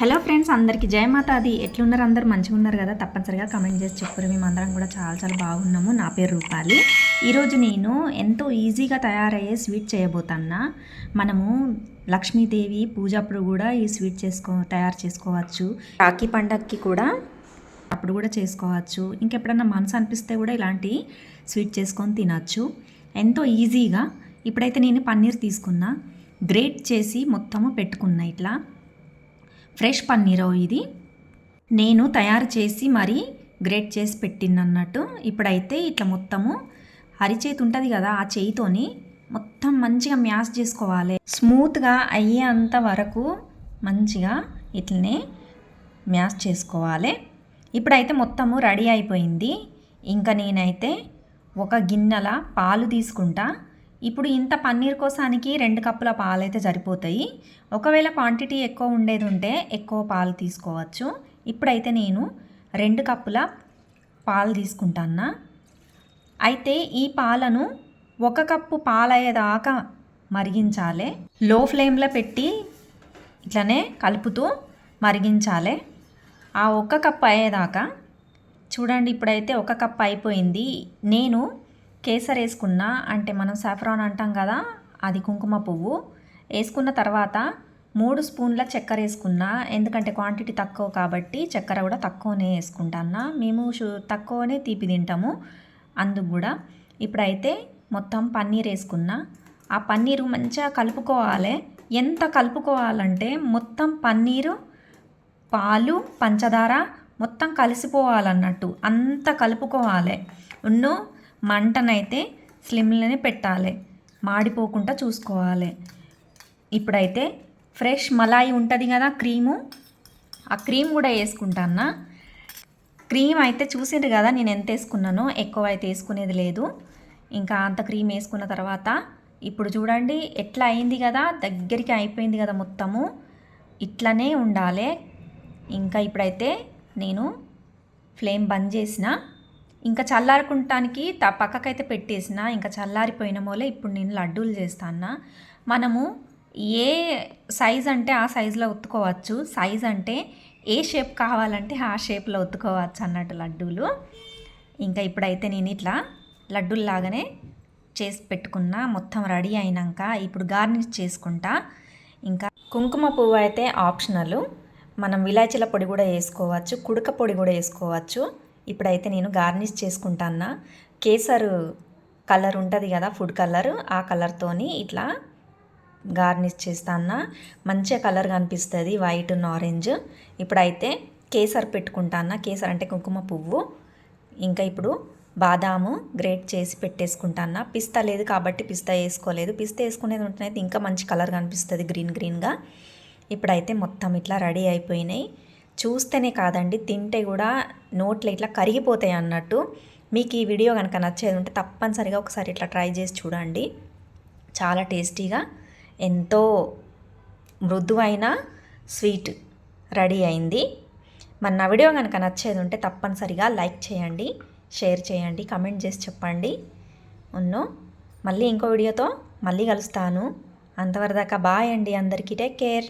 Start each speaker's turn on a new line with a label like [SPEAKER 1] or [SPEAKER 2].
[SPEAKER 1] Hello friends అందరికీ జయమాతాది ఎట్లున్నారు అందరు? మంచిగా ఉన్నారు కదా? తప్పనిసరిగా కమెంట్ చేసి చెప్పారు మేమందరం కూడా చాలా చాలా బాగున్నాము. నా పేరు రూపాలి. ఈరోజు నేను ఎంతో ఈజీగా తయారయ్యే స్వీట్ చేయబోతున్నా. మనము లక్ష్మీదేవి పూజ అప్పుడు కూడా ఈ స్వీట్ చేసుకో తయారు చేసుకోవచ్చు. రాఖీ పండగకి కూడా అప్పుడు కూడా చేసుకోవచ్చు. ఇంకెప్పుడన్నా మనసు అనిపిస్తే కూడా ఇలాంటి స్వీట్ చేసుకొని తినచ్చు. ఎంతో ఈజీగా ఇప్పుడైతే నేను పన్నీర్ తీసుకున్నా. గ్రేట్ చేసి మొత్తము పెట్టుకున్నా ఇట్లా. ఫ్రెష్ పన్నీరో ఇది. నేను తయారు చేసి మరీ గ్రేట్ చేసి పెట్టిందన్నట్టు ఇప్పుడైతే ఇట్లా మొత్తము అరిచేతి ఉంటుంది కదా ఆ చేయితోని మొత్తం మంచిగా మ్యాష్ చేసుకోవాలి. స్మూత్గా అయ్యేంత వరకు మంచిగా ఇట్లనే మ్యాష్ చేసుకోవాలి. ఇప్పుడైతే మొత్తము రెడీ అయిపోయింది. ఇంకా నేనైతే ఒక గిన్నెల పాలు తీసుకుంటా. ఇప్పుడు ఇంత పన్నీర్ కోసానికి రెండు కప్పుల పాలు అయితే సరిపోతాయి. ఒకవేళ క్వాంటిటీ ఎక్కువ ఉండేది ఉంటే ఎక్కువ పాలు తీసుకోవచ్చు. ఇప్పుడైతే నేను రెండు కప్పుల పాలు తీసుకుంటాను అయితే ఈ పాలను ఒక కప్పు పాలయ్యేదాకా మరిగించాలి. లో ఫ్లేమ్లో పెట్టి ఇట్లనే కలుపుతూ మరిగించాలి. ఆ ఒక్క కప్పు అయ్యేదాకా చూడండి ఇప్పుడైతే ఒక కప్పు అయిపోయింది. నేను కేసర్ వేసుకున్న అంటే మనం సాఫ్రాన్ అంటాం కదా అది కుంకుమ పువ్వు. వేసుకున్న తర్వాత మూడు స్పూన్ల చక్కెర వేసుకున్నా ఎందుకంటే క్వాంటిటీ తక్కువ కాబట్టి చక్కెర కూడా తక్కువనే వేసుకుంటాను మేము షు తక్కువనే తీపి తింటాము. అందుకు కూడా ఇప్పుడైతే మొత్తం పన్నీర్ వేసుకున్నా. ఆ పన్నీరు మంచిగా కలుపుకోవాలి. ఎంత కలుపుకోవాలంటే మొత్తం పన్నీరు పాలు పంచదార మొత్తం కలిసిపోవాలన్నట్టు. అంత కలుపుకోవాలి. ఉన్ను మంటనైతే స్లిమ్లోనే పెట్టాలి. మాడిపోకుండా చూసుకోవాలి. ఇప్పుడైతే ఫ్రెష్ మలాయి ఉంటుంది కదా క్రీము? ఆ క్రీమ్ కూడా వేసుకుంటానా క్రీమ్ అయితే చూసిండ్రు కదా నేను ఎంత వేసుకున్నానో ఎక్కువ అయితే వేసుకునేది లేదు. ఇంకా అంత క్రీమ్ వేసుకున్న తర్వాత ఇప్పుడు చూడండి ఎట్లా అయింది కదా? దగ్గరికి అయిపోయింది కదా మొత్తము. ఇట్లనే ఉండాలి. ఇంకా ఇప్పుడైతే నేను ఫ్లేమ్ బంద్ చేసిన. ఇంకా చల్లారుకుంటానికి త పక్కకైతే పెట్టేసిన ఇంకా చల్లారిపోయిన మూలే ఇప్పుడు నేను లడ్డూలు చేస్తాను మనము ఏ సైజ్ అంటే ఆ సైజులో ఉత్తుకోవచ్చు సైజ్ అంటే ఏ షేప్ కావాలంటే ఆ షేప్లో ఉత్తుకోవచ్చు అన్నట్టు లడ్డూలు. ఇంకా ఇప్పుడైతే నేను ఇట్లా లడ్డూల్లాగానే చేసి పెట్టుకున్నా. మొత్తం రెడీ అయినాక ఇప్పుడు గార్నిష్ చేసుకుంటా. ఇంకా కుంకుమ పువ్వు అయితే ఆప్షనల్. మనం విలాచీల పొడి కూడా వేసుకోవచ్చు. కుడక పొడి కూడా వేసుకోవచ్చు. ఇప్పుడైతే నేను గార్నిష్ చేసుకుంటానా కేసర్ కలర్ ఉంటుంది కదా ఫుడ్ కలర్ ఆ కలర్తోని ఇట్లా గార్నిష్ చేస్తానా మంచిగా కలర్ కనిపిస్తుంది వైట్ ఆరెంజ్. ఇప్పుడైతే కేసర్ పెట్టుకుంటానా కేసర్ అంటే కుంకుమ పువ్వు. ఇంకా ఇప్పుడు బాదాము గ్రేట్ చేసి పెట్టేసుకుంటాను పిస్తా లేదు కాబట్టి పిస్తా వేసుకోలేదు. పిస్తా వేసుకునేది ఉంటేనైతే ఇంకా మంచి కలర్ కనిపిస్తుంది గ్రీన్ గ్రీన్గా. ఇప్పుడైతే మొత్తం ఇట్లా రెడీ అయిపోయినాయి. చూస్తేనే కాదండి తింటే కూడా నోట్లో ఇట్లా కరిగిపోతాయి అన్నట్టు. మీకు ఈ వీడియో కనుక నచ్చేది ఉంటే తప్పనిసరిగా ఒకసారి ఇట్లా ట్రై చేసి చూడండి. చాలా టేస్టీగా ఎంతో మృదువైన స్వీట్ రెడీ అయింది. మన నా వీడియో కనుక నచ్చేది ఉంటే తప్పనిసరిగా లైక్ చేయండి షేర్ చేయండి కమెంట్ చేసి చెప్పండి. ఉన్ను మళ్ళీ ఇంకో వీడియోతో మళ్ళీ కలుస్తాను. అంతవరదాకా బాయ్ అండి అందరికీ. Take care.